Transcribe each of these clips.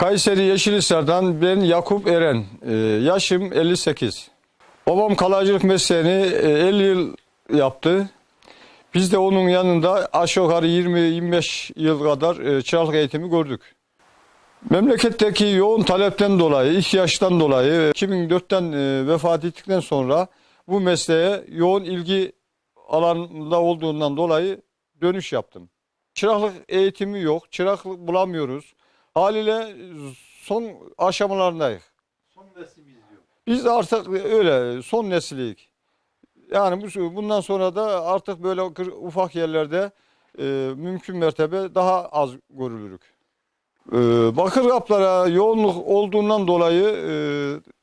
Kayseri Yeşilhisar'dan ben Yakup Eren. Ee, yaşım 58. Babam kalaycılık mesleğini e, 50 yıl yaptı. Biz de onun yanında aşağı yukarı 20-25 yıl kadar e, çıraklık eğitimi gördük. Memleketteki yoğun talepten dolayı, ihtiyaçtan dolayı 2004'ten e, vefat ettikten sonra bu mesleğe yoğun ilgi alanında olduğundan dolayı dönüş yaptım. Çıraklık eğitimi yok, çıraklık bulamıyoruz. Haliyle son aşamalarındayız. Son neslimiz diyor. Biz artık öyle son neslilik. Yani bu, bundan sonra da artık böyle ufak yerlerde e, mümkün mertebe daha az görülürük. E, bakır kaplara yoğunluk olduğundan dolayı e,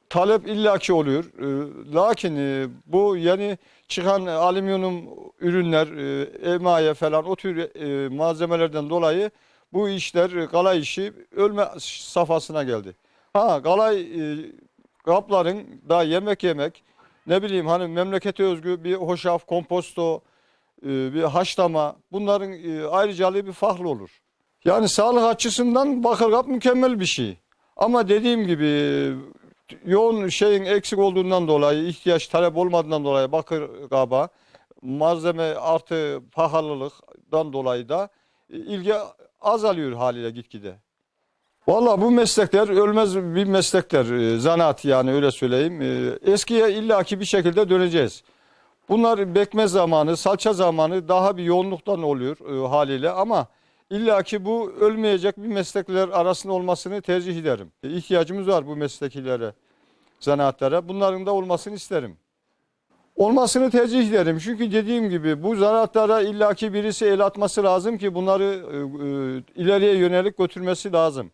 talep illaki oluyor. E, lakin e, bu yeni çıkan alüminyum ürünler, e, emaye falan o tür e, malzemelerden dolayı bu işler e, galay işi ölme safhasına geldi. Ha galay e, kapların da yemek yemek ne bileyim hani memlekete özgü bir hoşaf, komposto, e, bir haşlama bunların e, ayrıcalığı bir farklı olur. Yani sağlık açısından bakır kap mükemmel bir şey. Ama dediğim gibi yoğun şeyin eksik olduğundan dolayı, ihtiyaç talep olmadığından dolayı bakır kaba malzeme artı pahalılıktan dolayı da e, ilgi azalıyor haliyle gitgide. Valla bu meslekler ölmez bir meslekler. e, Zanaat yani öyle söyleyeyim. E, Eskiye illaki bir şekilde döneceğiz. Bunlar bekme zamanı, salça zamanı daha bir yoğunluktan oluyor e, haliyle ama illaki bu ölmeyecek bir meslekler arasında olmasını tercih ederim. İhtiyacımız var bu mesleklere, zanaatlara. Bunların da olmasını isterim. Olmasını tercih ederim. Çünkü dediğim gibi bu zanaatlara illaki birisi el atması lazım ki bunları e, e, ileriye yönelik götürmesi lazım.